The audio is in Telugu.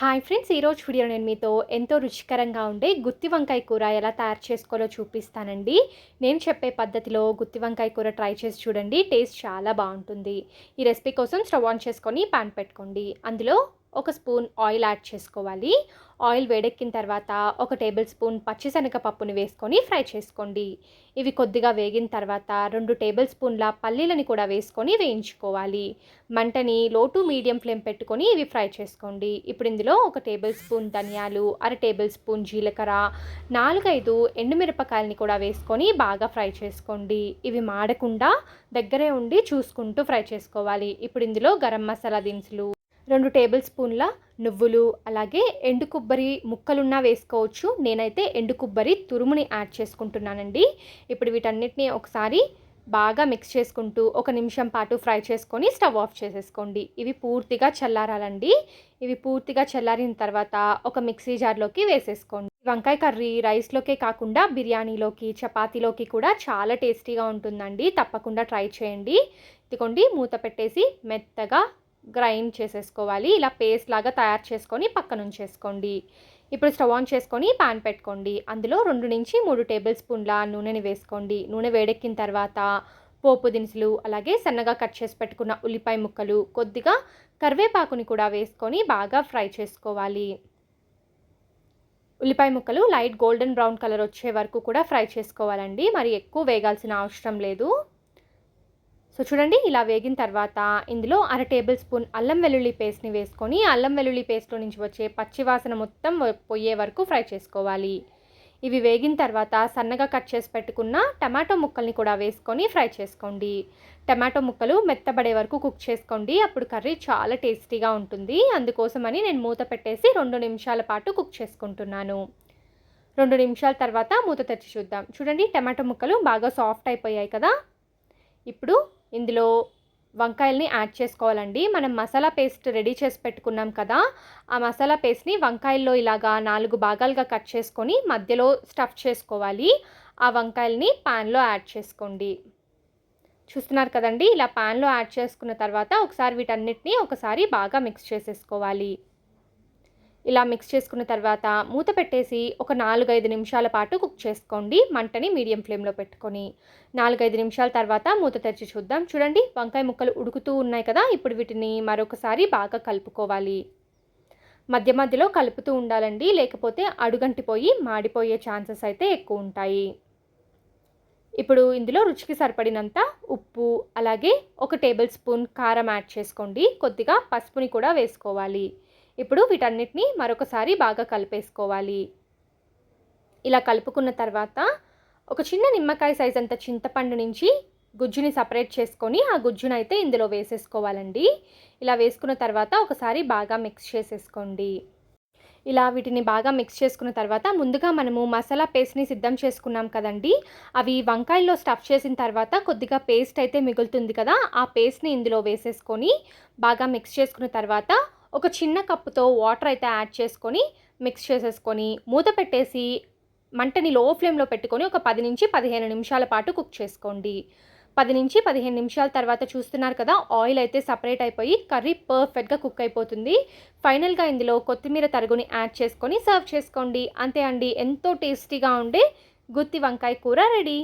హాయ్ ఫ్రెండ్స్ ఈరోజు వీడియో నేను మీతో ఎంతో రుచికరంగా ఉండే గుత్తి వంకాయ కూర ఎలా తయారు చేసుకోవాలో చూపిస్తానండి. నేను చెప్పే పద్ధతిలో గుత్తి వంకాయ కూర ట్రై చేసి చూడండి టేస్ట్ చాలా బాగుంటుంది. ఈ రెసిపీ కోసం స్టవ్ ఆన్ చేసుకొని పాన్ పెట్టుకోండి. అందులో ఒక స్పూన్ ఆయిల్ యాడ్ చేసుకోవాలి. ఆయిల్ వేడెక్కిన తర్వాత ఒక టేబుల్ స్పూన్ పచ్చిశనగపప్పుని వేసుకొని ఫ్రై చేసుకోండి. ఇవి కొద్దిగా వేగిన తర్వాత రెండు టేబుల్ స్పూన్ల పల్లీలని కూడా వేసుకొని వేయించుకోవాలి. మంటని లో టు మీడియం ఫ్లేమ్ పెట్టుకొని ఇవి ఫ్రై చేసుకోండి. ఇప్పుడు ఇందులో ఒక టేబుల్ స్పూన్ ధనియాలు అర టేబుల్ స్పూన్ జీలకర్ర నాలుగైదు ఎండుమిరపకాయలని కూడా వేసుకొని బాగా ఫ్రై చేసుకోండి. ఇవి మాడకుండా దగ్గరే ఉండి చూసుకుంటూ ఫ్రై చేసుకోవాలి. ఇప్పుడు ఇందులో గరం మసాలా దినుసులు రెండు టేబుల్ స్పూన్ల నువ్వులు అలాగే ఎండు కొబ్బరి ముక్కలున్నా వేసుకోవచ్చు. నేనైతే ఎండు కొబ్బరి తురుముని యాడ్ చేసుకుంటున్నానండి. ఇప్పుడు వీటన్నిటిని ఒకసారి బాగా మిక్స్ చేసుకుంటూ ఒక నిమిషం పాటు ఫ్రై చేసుకొని స్టవ్ ఆఫ్ చేసేసుకోండి. ఇవి పూర్తిగా చల్లారాలండి. ఇవి పూర్తిగా చల్లారిన తర్వాత ఒక మిక్సీ జార్లోకి వేసేసుకోండి. వంకాయ కర్రీ రైస్లోకే కాకుండా బిర్యానీలోకి చపాతీలోకి కూడా చాలా టేస్టీగా ఉంటుందండి. తప్పకుండా ట్రై చేయండి. ఇదిగోండి మూత పెట్టేసి మెత్తగా గ్రైండ్ చేసేసుకోవాలి. ఇలా పేస్ట్ లాగా తయారు చేసుకొని పక్కన ఉంచేసుకోండి. ఇప్పుడు స్టవ్ ఆన్ చేసుకొని పాన్ పెట్టుకోండి. అందులో రెండు నుంచి మూడు టేబుల్ స్పూన్ల నూనెని వేసుకోండి. నూనె వేడెక్కిన తర్వాత పోపు దినుసులు అలాగే సన్నగా కట్ చేసి పెట్టుకున్న ఉల్లిపాయ ముక్కలు కొద్దిగా కరివేపాకుని కూడా వేసుకొని బాగా ఫ్రై చేసుకోవాలి. ఉల్లిపాయ ముక్కలు లైట్ గోల్డెన్ బ్రౌన్ కలర్ వచ్చే వరకు కూడా ఫ్రై చేసుకోవాలండి. మరి ఎక్కువ వేగాల్సిన అవసరం లేదు. సో చూడండి ఇలా వేగిన తర్వాత ఇందులో అర టేబుల్ స్పూన్ అల్లం వెల్లుల్లి పేస్ట్ని వేసుకొని అల్లం వెల్లుల్లి పేస్ట్లో నుంచి వచ్చే పచ్చివాసన మొత్తం పోయే వరకు ఫ్రై చేసుకోవాలి. ఇవి వేగిన తర్వాత సన్నగా కట్ చేసి పెట్టుకున్న టమాటో ముక్కల్ని కూడా వేసుకొని ఫ్రై చేసుకోండి. టమాటో ముక్కలు మెత్తబడే వరకు కుక్ చేసుకోండి. అప్పుడు కర్రీ చాలా టేస్టీగా ఉంటుంది. అందుకోసమని నేను మూత పెట్టేసి రెండు నిమిషాల పాటు కుక్ చేసుకుంటున్నాను. రెండు నిమిషాల తర్వాత మూత తెరిచి చూద్దాం. చూడండి టమాటో ముక్కలు బాగా సాఫ్ట్ అయిపోయాయి కదా. ఇప్పుడు ఇందులో వంకాయల్ని యాడ్ చేసుకోవాలండి. మనం మసాలా పేస్ట్ రెడీ చేసి పెట్టుకున్నాం కదా ఆ మసాలా పేస్ట్ని వంకాయల్లో ఇలాగా నాలుగు భాగాలుగా కట్ చేసుకొని మధ్యలో స్టఫ్ చేసుకోవాలి. ఆ వంకాయల్ని ప్యాన్లో యాడ్ చేసుకోండి. చూస్తున్నారు కదండి ఇలా ప్యాన్లో యాడ్ చేసుకున్న తర్వాత ఒకసారి వీటన్నిటిని ఒకసారి బాగా మిక్స్ చేసేసుకోవాలి. ఇలా మిక్స్ చేసుకున్న తర్వాత మూత పెట్టేసి ఒక నాలుగైదు నిమిషాల పాటు కుక్ చేసుకోండి. మంటని మీడియం ఫ్లేమ్లో పెట్టుకొని నాలుగైదు నిమిషాల తర్వాత మూత తెరిచి చూద్దాం. చూడండి వంకాయ ముక్కలు ఉడుకుతూ ఉన్నాయి కదా ఇప్పుడు వీటిని మరొకసారి బాగా కలుపుకోవాలి. మధ్య మధ్యలో కలుపుతూ ఉండాలండి లేకపోతే అడుగంటిపోయి మాడిపోయే ఛాన్సెస్ అయితే ఎక్కువ ఉంటాయి. ఇప్పుడు ఇందులో రుచికి సరిపడినంత ఉప్పు అలాగే ఒక టేబుల్ స్పూన్ కారం యాడ్ చేసుకోండి. కొద్దిగా పసుపుని కూడా వేసుకోవాలి. ఇప్పుడు వీటన్నిటిని మరొకసారి బాగా కలిపేసుకోవాలి. ఇలా కలుపుకున్న తర్వాత ఒక చిన్న నిమ్మకాయ సైజ్ అంత చింతపండు నుంచి గుజ్జుని సపరేట్ చేసుకొని ఆ గుజ్జును అయితే ఇందులో వేసేసుకోవాలండి. ఇలా వేసుకున్న తర్వాత ఒకసారి బాగా మిక్స్ చేసేసుకోండి. ఇలా వీటిని బాగా మిక్స్ చేసుకున్న తర్వాత ముందుగా మనము మసాలా పేస్ట్ని సిద్ధం చేసుకున్నాం కదండి. అవి వంకాయల్లో స్టఫ్ చేసిన తర్వాత కొద్దిగా పేస్ట్ అయితే మిగులుతుంది కదా ఆ పేస్ట్ని ఇందులో వేసేసుకొని బాగా మిక్స్ చేసుకున్న తర్వాత ఒక చిన్న కప్పుతో వాటర్ అయితే యాడ్ చేసుకొని మిక్స్ చేసేసుకొని మూత పెట్టేసి మంటని లో ఫ్లేమ్లో పెట్టుకొని ఒక పది నుంచి పదిహేను నిమిషాల పాటు కుక్ చేసుకోండి. పది నుంచి పదిహేను నిమిషాల తర్వాత చూస్తున్నారు కదా ఆయిల్ అయితే సపరేట్ అయిపోయి కర్రీ పర్ఫెక్ట్గా కుక్ అయిపోతుంది. ఫైనల్గా ఇందులో కొత్తిమీర తరుగుని యాడ్ చేసుకొని సర్వ్ చేసుకోండి. అంతే అండి ఎంతో టేస్టీగా ఉండే గుత్తి వంకాయ కూర రెడీ.